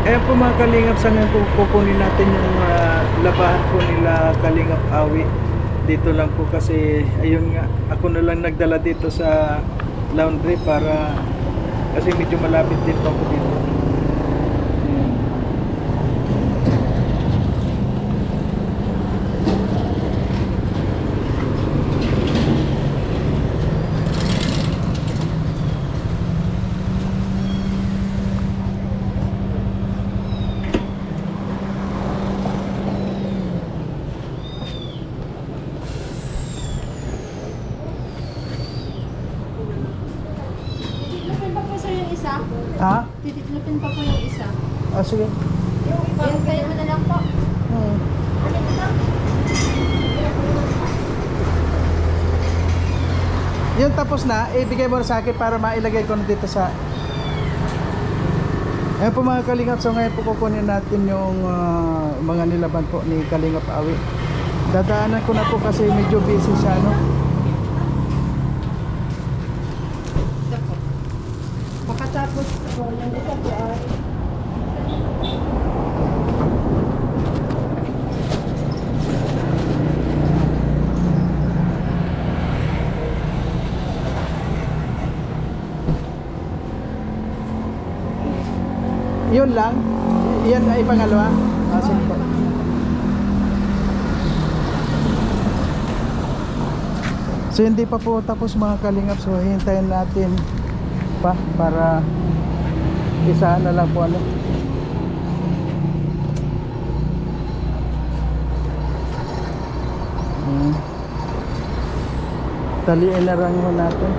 Kaya po mga kalingap, sa ngayon po kukunin natin yung ah, labahan po nila kalingap awi. Dito lang po kasi, ayun nga, ako na lang nagdala dito sa laundry para, kasi medyo malapit din po dito. Ayan. Tititlupin pa po sir yung isa. Ha? Tititlupin pa po yung isa. Ah, sige. Yung iba. Yan kayo mo na lang po. Hmm. Ano na lang? Yun tapos na, ibigay mo na sa akin para mailagay ko na dito sa Ayan po mga Kalingap, so ngayon po kukunin natin yung ah, mga nilaban po ni Kalingap Awi. Dadaanan ko na po kasi medyo busy siya, no? Ito po. Pagkatapos po, yung isa po ay Yun lang. Yan ay pangalawa. Ah, sige po. So hindi pa po tapos mga kalingap. So hintayin natin pa para isa na lang po ano. Hmm. Taliin na lang mo natin.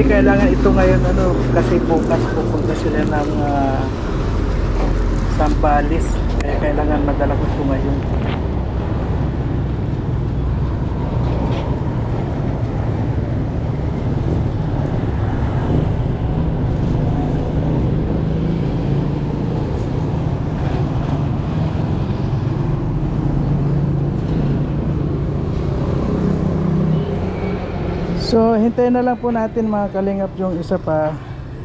Kasi kailangan ito ngayon ano, kasi bukas pupunta sila ng uh, Sampalis. Kaya kailangan madala ko ito ngayon. So, hintayin na lang po natin mga kalingap yung isa pa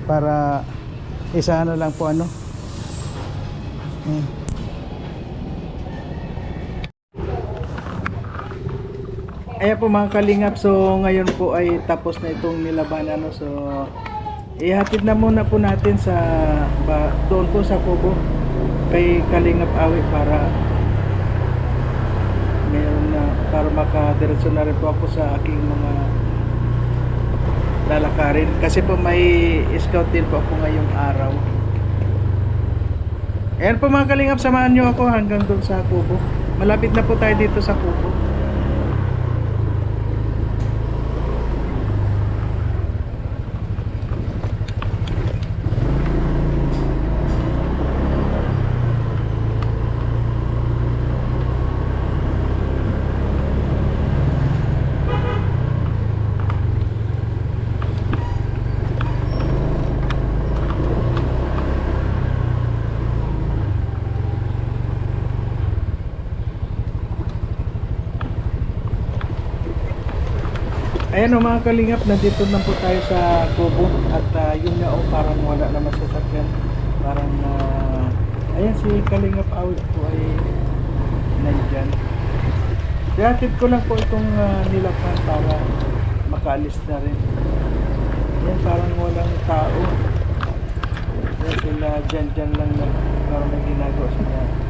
para isa na lang po ano. Hmm. Ayan po mga kalingap, so ngayon po ay tapos na itong nilaban ano. So, ihatid na muna po natin sa ba, doon po sa Kubo kay Kalingap Awi para ngayon na para makadiretso na rin po ako sa aking mga lalakarin. Kasi po may scout din po ako ngayong araw. Ayan po mga kalingap samahan nyo ako hanggang doon sa Kubo. Malapit na po tayo dito sa Kubo Ayan o mga kalingap, nandito na po tayo sa Kubo at ah, yun nga o parang wala naman sa sakyan. Parang, ah, ayan si Kalingap Awit po ay nandyan. Ihatid ko lang po itong uh, nilapan para makaalis na rin. Ayan parang walang tao. Ayan sila dyan dyan lang na parang may ginagawa sila.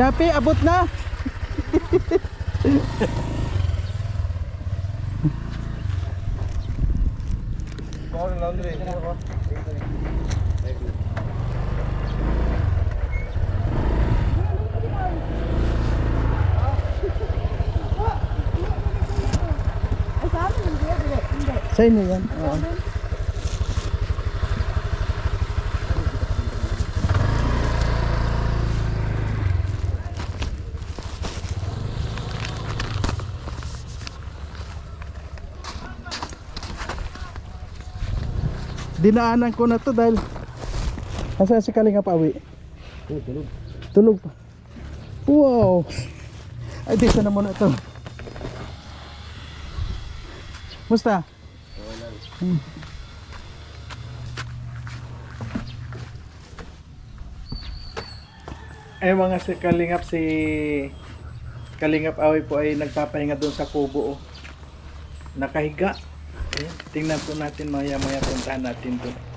Shopee, abot na. Sa inyo yan. Oo. Dinaanan ko na to dahil Nasa si Kalinga Pawi? Tulog. Tulog pa. Wow! Ay, dito na muna ito. Musta? Hmm. Ay mga si Kalingap si Kalingap Awi po ay nagpapahinga doon sa kubo. oh. Nakahiga. Tingnan po natin maya maya puntahan natin doon.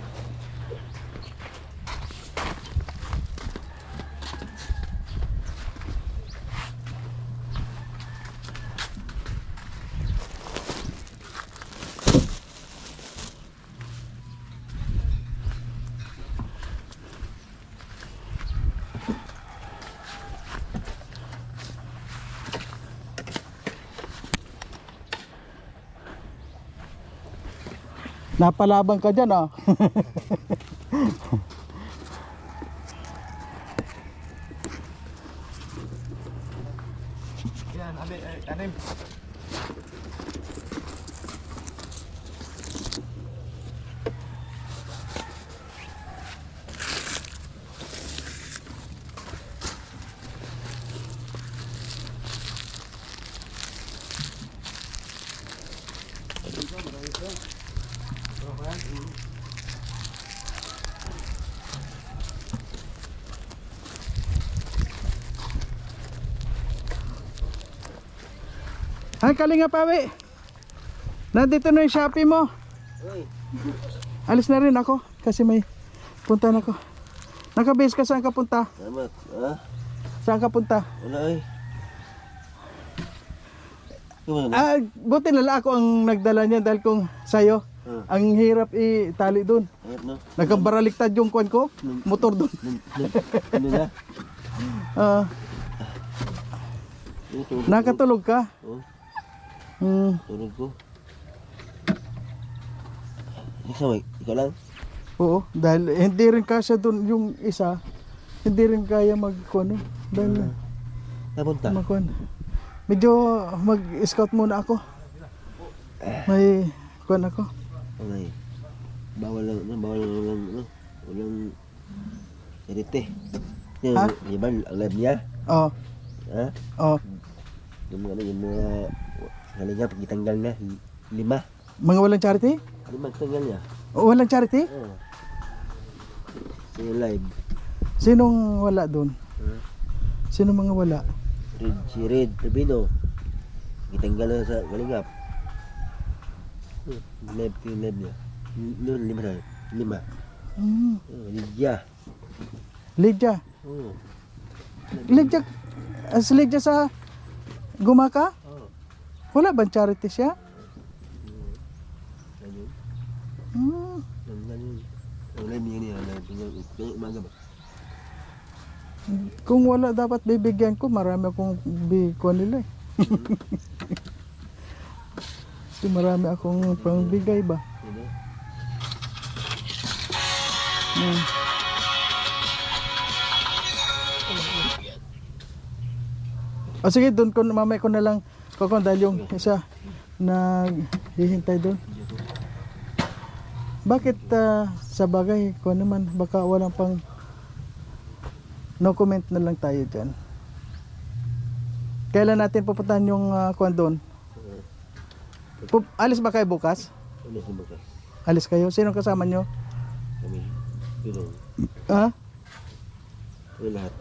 Napalaban ka dyan ah. Yan, abi, ay, anim. Ay, Kalinga Pawi. Nandito na yung Shopee mo. Alis na rin ako kasi may punta na ako. Nakabase ka saan ka punta? salamat. Ha? Saan ka punta? Wala ay. Kung ano? Ah, buti na lang ako ang nagdala niya dahil kung sayo, Ah. ang hirap itali doon. No? Nagkabaraligtad yung kwan ko, motor doon. Ano na? Ah, nakatulog ka. Oh, Hmm, tulog ko. Isa may, ikaw lang? oo, dahil hindi rin kasya doon yung isa. Hindi rin kaya mag ano, dahil Napunta? magkuhan. Medyo mag-scout muna ako. May kuhan ako. Okay. Bawal lang, ano, bawal lang, lang, ano, walang irite. Yung, Ha? di ba, ang live niya? Oh, Ha? oh. Yung mga, ano, yung mga, halika, pag itanggal na, lima. Mga walang charity? Lima tanggal niya. O, walang charity? Oo. So, yung live. Sinong wala doon? Ha? Sino mga wala? Red, si Red Rubino. Itanggal na sa Kalingap. Hmm, ko yung live niya. Noon, lima na. Lima. Hmm. Oh, Lydia. Lydia. Oo. Lydia, uh, si Lydia sa Gumaka? Oo. Wala bang charity siya? Hmm. Kung wala dapat bibigyan ko, marami akong bikuan nila eh. Kasi marami akong pangbigay ba? Yun na. Hmm. O sige, doon ko mamaya ko na lang kokon dahil yung isa na hihintay doon. Bakit ah, sa bagay ko naman baka walang pang no comment na lang tayo diyan. Kailan natin pupuntahan yung uh, kuan doon? Pup- alis ba kayo bukas? Ano sa bukas? Alis kayo? Sino kasama nyo? Kami. Yun. Ha? Kami lahat.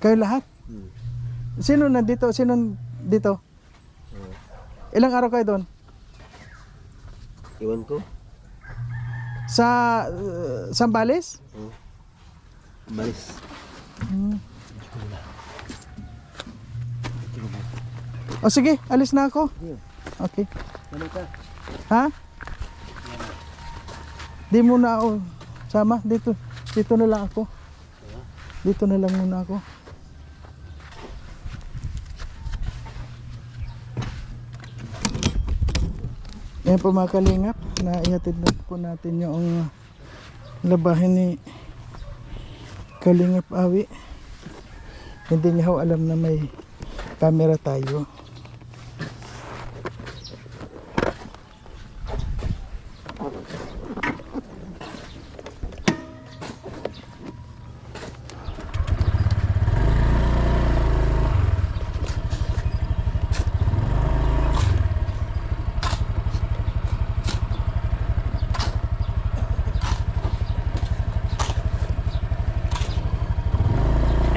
Kayo lahat? Hmm. Sino nandito? Sino dito? Oo. Ilang araw kayo doon? Iwan ko. Sa uh, Sambales? Oo. Balis. Hmm. O sige, alis na ako. Okay. Ano? Ha? Di muna ako sama dito. Dito na lang ako. Dito na lang muna ako. Ayan po mga kalingap, na ihatid na po natin yung labahin ni Kalingap Awi. Hindi niya ho alam na may camera tayo.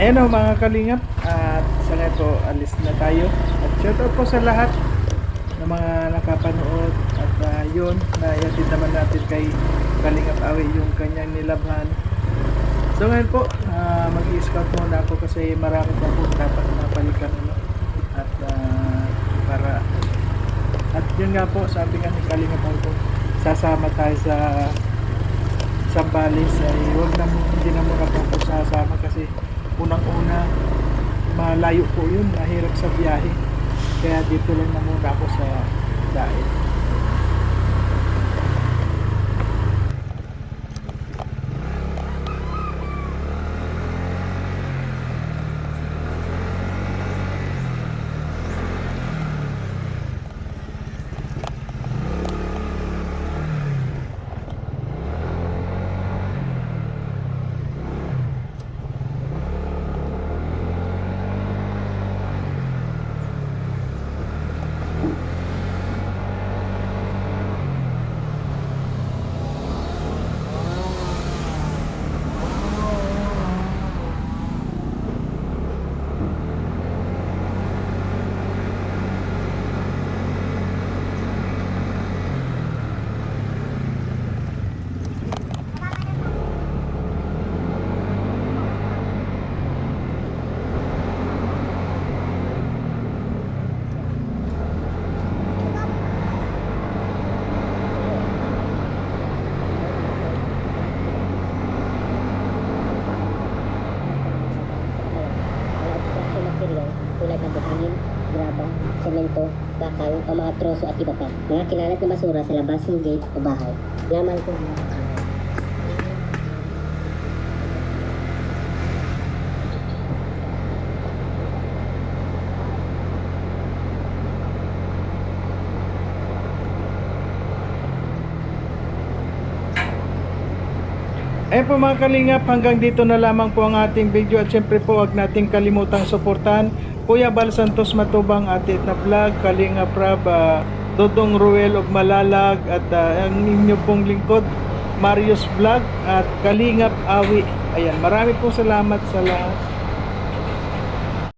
Ayan o mga kalingap. At sa ngayon po alis na tayo. At shoutout po sa lahat ng mga nakapanood. At uh, yun naiatid naman natin kay Kalingap Awi yung kanyang nilabhan so ngayon po ah, mag-i-scout muna ako kasi marami pa po dapat napalikan ano, at ah, para at yun nga po sabi nga ni Kalingap Awi sasama tayo sa Sambales ay huwag na hindi na muna po sasama kasi unang-una malayo po yun, mahirap sa biyahe. Kaya dito lang na muna ako sa dait. Mga troso at iba pa. Mga kilalat na basura sa labas ng gate o bahay. Laman ko Ayan po mga kalingap, hanggang dito na lamang po ang ating video at syempre po huwag nating kalimutang suportahan Kuya Bal Santos Matubang atit na vlog, Kalingap Rab, ah, Dodong Ruel of Malalag at ah, ang inyo pong lingkod Marius Vlog at Kalingap Awi. Ayan, marami po salamat sa lahat.